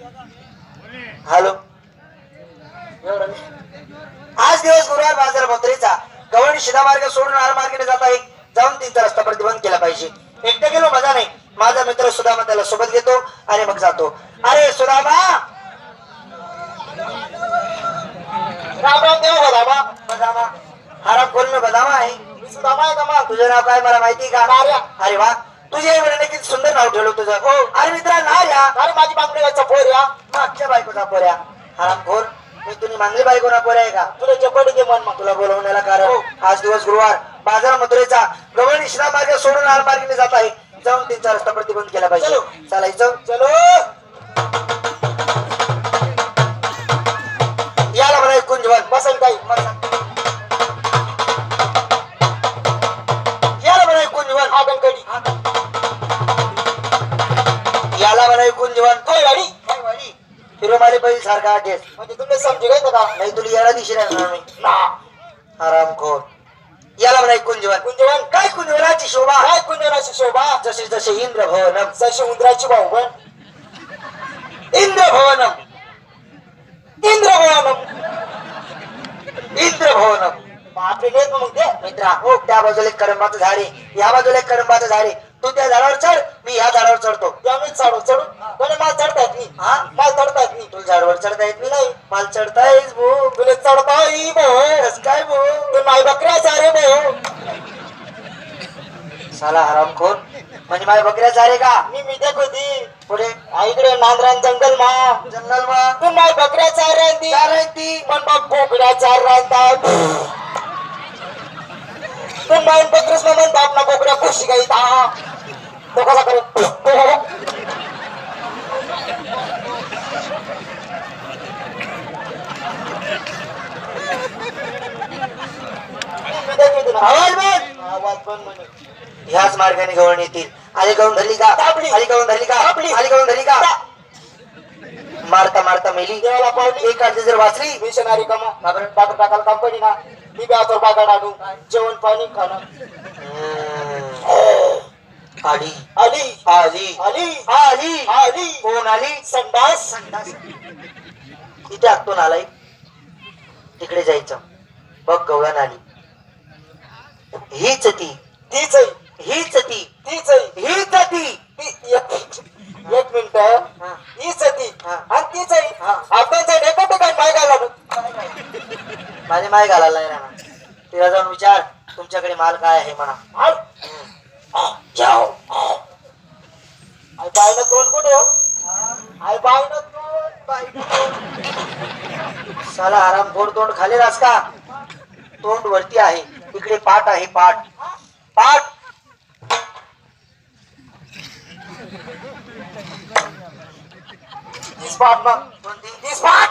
Hello. आज दिवस गुरुवार बाजार भोत्रीचा गवळी शिधा मार्ग सोडून आर मार्गाने जात आहे जाऊन तीनचा रस्ता प्रतिबंध केला पाहिजे. एकटे गेलो मजा नाही. माझा मित्र सुदामा त्याला सोबत घेतो आणि मग जातो. अरे सुदामा! राम राम देव बदामा. बदामा. हरा खोल में बदामा आहे. सुदामा आहे का मग तुझं नाव काय? मला माहिती का? अरे वा. तुझ्या वडिलांनी किती सुंदर नाव ठेवलं तुझं. हो अरे मित्रा नार्या अरे माझी बांगड्याचा पोर या. मागच्या बायकोचा पोऱ्या हराम खोर मी तुम्ही मागली बायकोना पोऱ्या आहे का? तुला चपडी दे मन मग तुला बोलवण्याला कारण. आज दिवस गुरुवार. बाजार मथुरेचा गवळी शिरा मार्ग सोडून आर मार्गाने जात आहे. जाऊन तीनचा रस्ता प्रतिबंध केला पाहिजे. चलो. चालायचं चलो. याला म्हणा कुंजवन बसन काही याला हिरोमाली बैल सारखा आठेस. म्हणजे तुम्ही समजू काय का नाही तुला याला दिशी ना. आराम खोर. याला म्हणा कुंजवन कुंजवन काय कुंजवनाची शोभा? काय कुंजवनाची शोभा? जसे जसे इंद्र भवनम जशी उंदराची भाऊ पण इंद्र भवनम इंद्र भवन इंद्र भवनम नेत मग ते मित्रा हो त्या बाजूला एक कडंबाचं झाड या बाजूला एक कडंबाचं झाड तू त्या झाडावर चढ मी या झाडावर चढतो. त्यामुळे चढू चढू. कोणी माल चढता येत नाही. हा. माल चढता येत नाही. तुला झाडावर चढता येत नाही. मला चढता येईस भो. तुला चढता येई भाऊ कस काय भो? तू माय बकऱ्या सारे भाऊ साला हरामखोर म्हणजे माझ्या बकऱ्या चारे का? मी मी देख होती पुढे इकडे नांदरान जंगल मा. जंगल मा. तू माय बकऱ्या चार राहती चार आहे ती. पण मग बोकड्या चार राहतात. तू माय बकरीस म्हणून बापना बोकड्या खुशी काही ता तो कसा करे आवाज बंद आवाज म्हणे ह्याच मार्गाने गवळण येतील. आली गवून धरली का? दाबली. आली गवून धरली का? दाबली. आली गवून धरली का? मारता मारता मेली. देवाला पावली. एक अर्धी जर वाचली मिशनरी कमा. बाबर टाकाल कंपनी ना. मी बी आतर बागा आणू जेवण पाणी खाणं. आली. आली. आली. आली. आली. आली. कोण आली? संडास. इथे आतून आलाय. तिकडे जायचं. बघ गवळण आली. हीच ती. तीच आहे. हीच ती. तीच आहे. हीच ती. ती- एक मिनिट. हा. हीच आहे ती. हा. आणि तीच आहे. हा. आपण जाईन एका ठिकाणी पाय घाला माझे माय घालायला नाही राहणार तिला जाऊन विचार तुमच्याकडे माल काय आहे म्हणा. आई तोंड कुठे? हो आई तोंड साला आराम फोड तोंड खाली रास का? तोंड वरती आहे इकडे पाठ आहे पाठ पाठ पाठ मग. कोणती तीस पाठ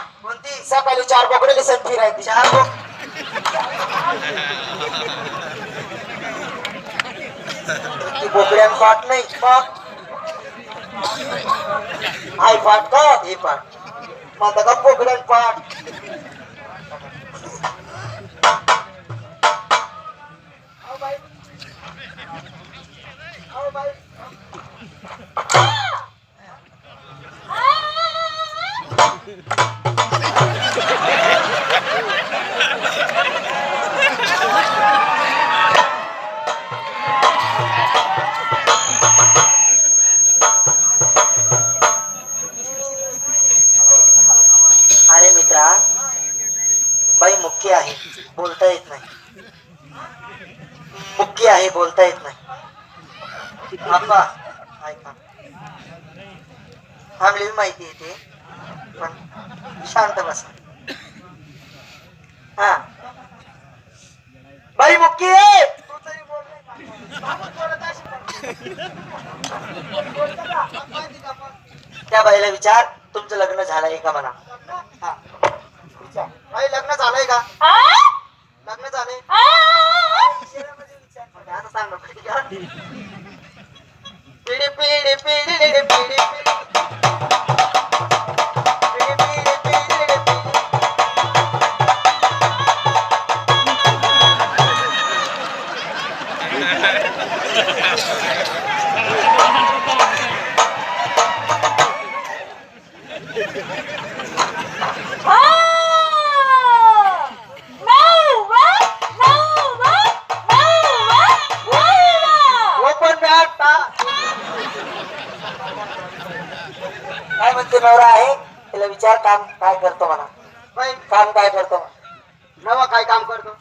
सकाळी चार बोकडेली सण फिरायची चार बोक ती बोकड्यान पाठ नाही पाठ. आई पाठ का? हे पाठ. म्हणता का बोकड्यान पाठ? मुख्य आहे. बोलता येत नाही. मुख्य आहे बोलता येत नाही. आपा ऐका. आमली माहिती येते पण शांत बसा. हा. बाई मुख्य आहे! त्या बाईला विचार तुमचं लग्न झालंय का म्हणा? हा. आई लग्न झालंय का? लग्न झालंय. आता सांग ना. पिढी पिढी पिढी पिढी पिढी पिढी. म्हणते नवरा आहे तिला विचार काम काय करतो म्हणा. काम काय करतो म्हणा. नवा काय काम करतो?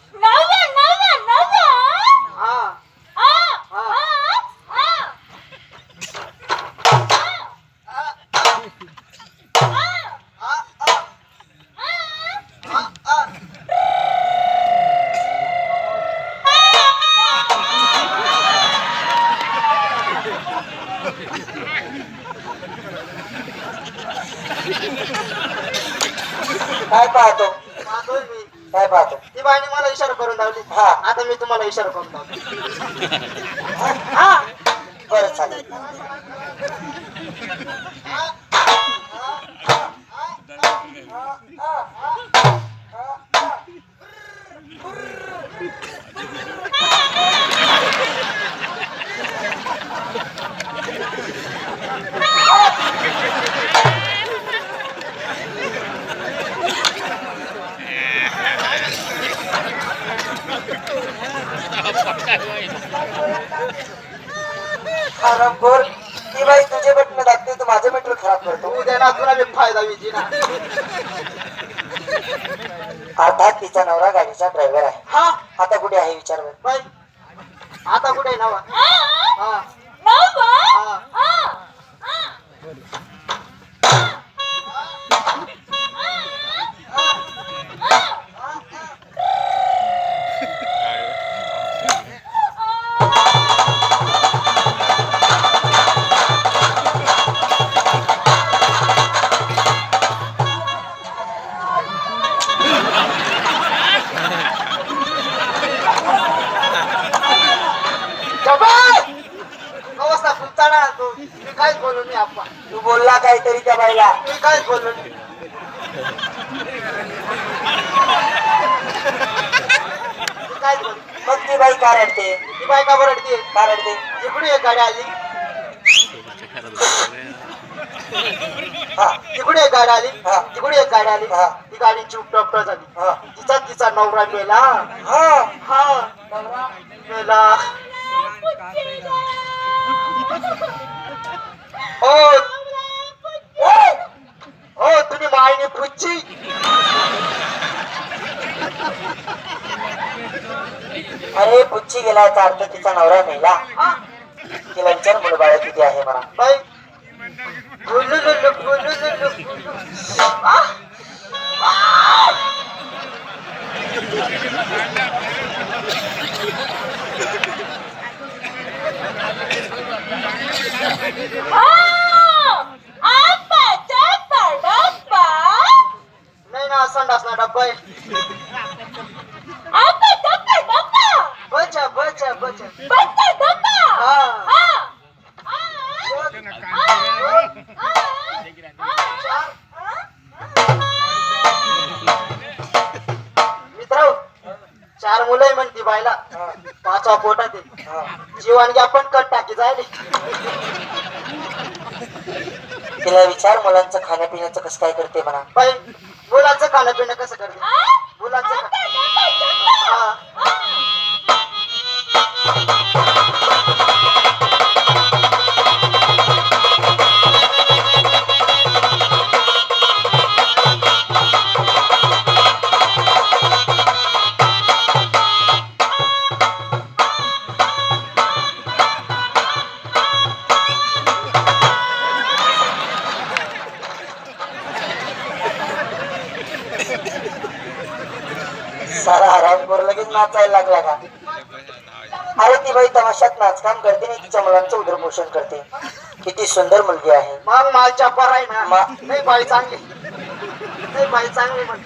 काय पाहतो? काय पाहतो? ती बाईने मला इशारा करून लावली. हा. आता मी तुम्हाला इशारा करून लावतो. हा. बरं चालेल. खराब ती बाई तुझे बटन दाखते तू माझं मीटर खराब करतो. उद्या ना तुला मी फायदा विजी ना. अर्थात तिचा नवरा गाडीचा ड्रायव्हर आहे. हा? आता कुठे आहे विचार बरं. बाई आता कुठे आहे नवा हा. हा. नाही. मग ती बाई का रडते? ती बाई का बरडते का रडते? इकडे एक गाडी आली. हा. तिकडे एक गाडी आली. हा. तिकडे एक गाडी आली. हा. ती गाडी चूप टपट झाली. हा. तिचा तिचा नवरा मेला. हा. हा. मेला. ओ ओ ओ तुम्ही मायने पुच्छी अरे पुच्ची गेला याचा अर्थ तिचा नवरा मेला. तिला विचार मुलं बाळ किती आहे म्हणा. बाई. बोलू बोलू बोलू बोलू आ नाही ना संडास ना डब्बा आहे. बचा बचा बचा हा मित्र चार मुलं आहे म्हणती बायला पाचवा पोटात आहे. जीवानगी आपण कट टाकी जायले तिला विचार मुलांचं खाण्यापिण्याचं कसं काय करते म्हणा. बाई मुलांचं खाणं पिणं कसं करते? अरे ती बाई तमाशात नाचकाम करते आणि तिच्या मुलांचं उदरपोषण करते. किती सुंदर मुलगी आहे. मग माझ्या पर आहे ना. मा- नाही बाई चांगली. नाही बाई चांगली म्हण.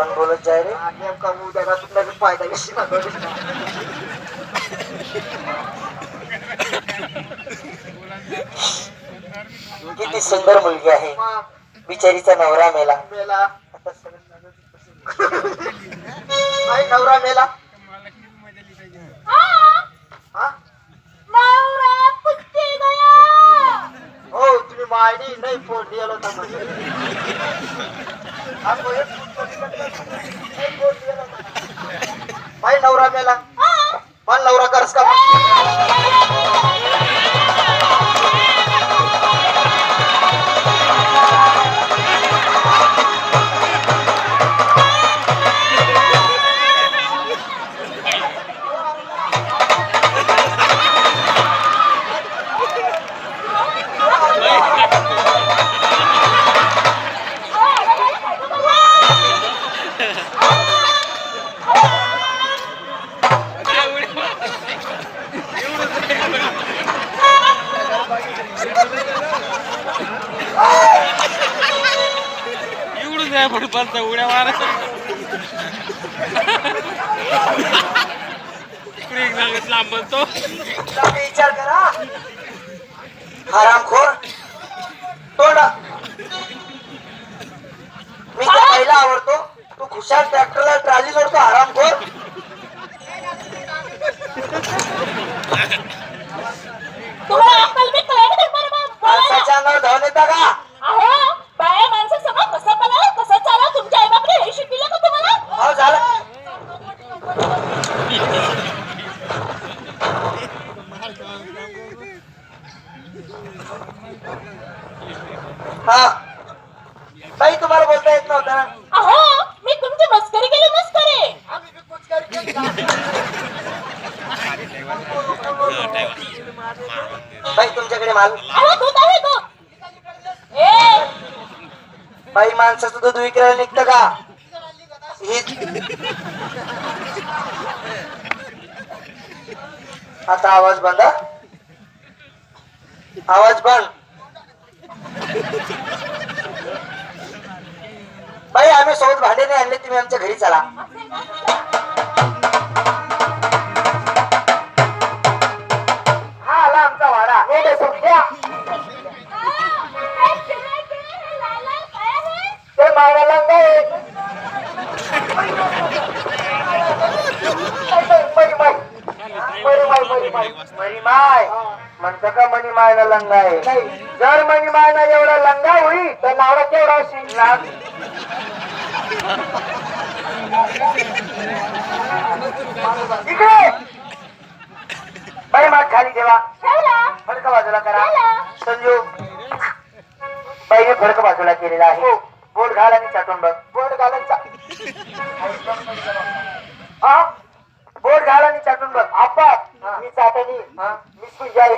मन बोलत जाय रे. नेमका उद्या का तुला बी फायदा घेशील ना थोडी. किती सुंदर मुलगी आहे. मग बिचारीचा नवरा मेला. मेला. बाई नवरा मेला. हा? तुम्ही मायनी नाही फोन दिला होता म्हणजे. नवरा मेला. मला नवरा करस का? जाय फुटबॉलचा उड्या मारा. इकडे एक जागेत लांब म्हणतो तुम्ही विचार करा. हरामखोर. तोंडा. मी पहिला आवडतो. तू खुशाल ट्रॅक्टरला ट्राली जोडतो हरामखोर अक्कल बिक्कल आहे का नाही बरं बरं? बोला ना. माणसाच्या अंगावर धावून येता का अहो, बाया माणसासमोर कसं बोलावं, कसं चालावं, तुमच्या आईबापाने हे शिकविलं का तुम्हाला? हो झालं हा. बाई तुम्हाला बोलता येत नव्हतं ना? अहो, मी तुमची मस्करी केली मस्करी. बाई तुमच्याकडे माल? अहो दूध आहे दूध. ए. बाई माणसाचं दूध विकायला निघतं का? ही आता आवाज बंद हा. आवाज बंद. बाई आम्ही सोबत भांडे नाही आणले तुम्ही आमच्या घरी चला. हा आला आमचा वाडा. हे बे सुटल्या. ते मागायला काय मणिमाय. म्हणतं का मणिमायला लंगा आहे? जर मणिमायला एवढा लंगा होई तर नावडा केवढा असेल लाग इकडे! बाई माग खाली ठेवा. फडक बाजूला करा. संजू. बाईने फडक बाजूला केलेला आहे. बोट घाल आणि चाटून बघ. बोट घाल आणि हा? बोट घाल आणि चाटून बघ. आपा मी चाटणी. मी सुजाई.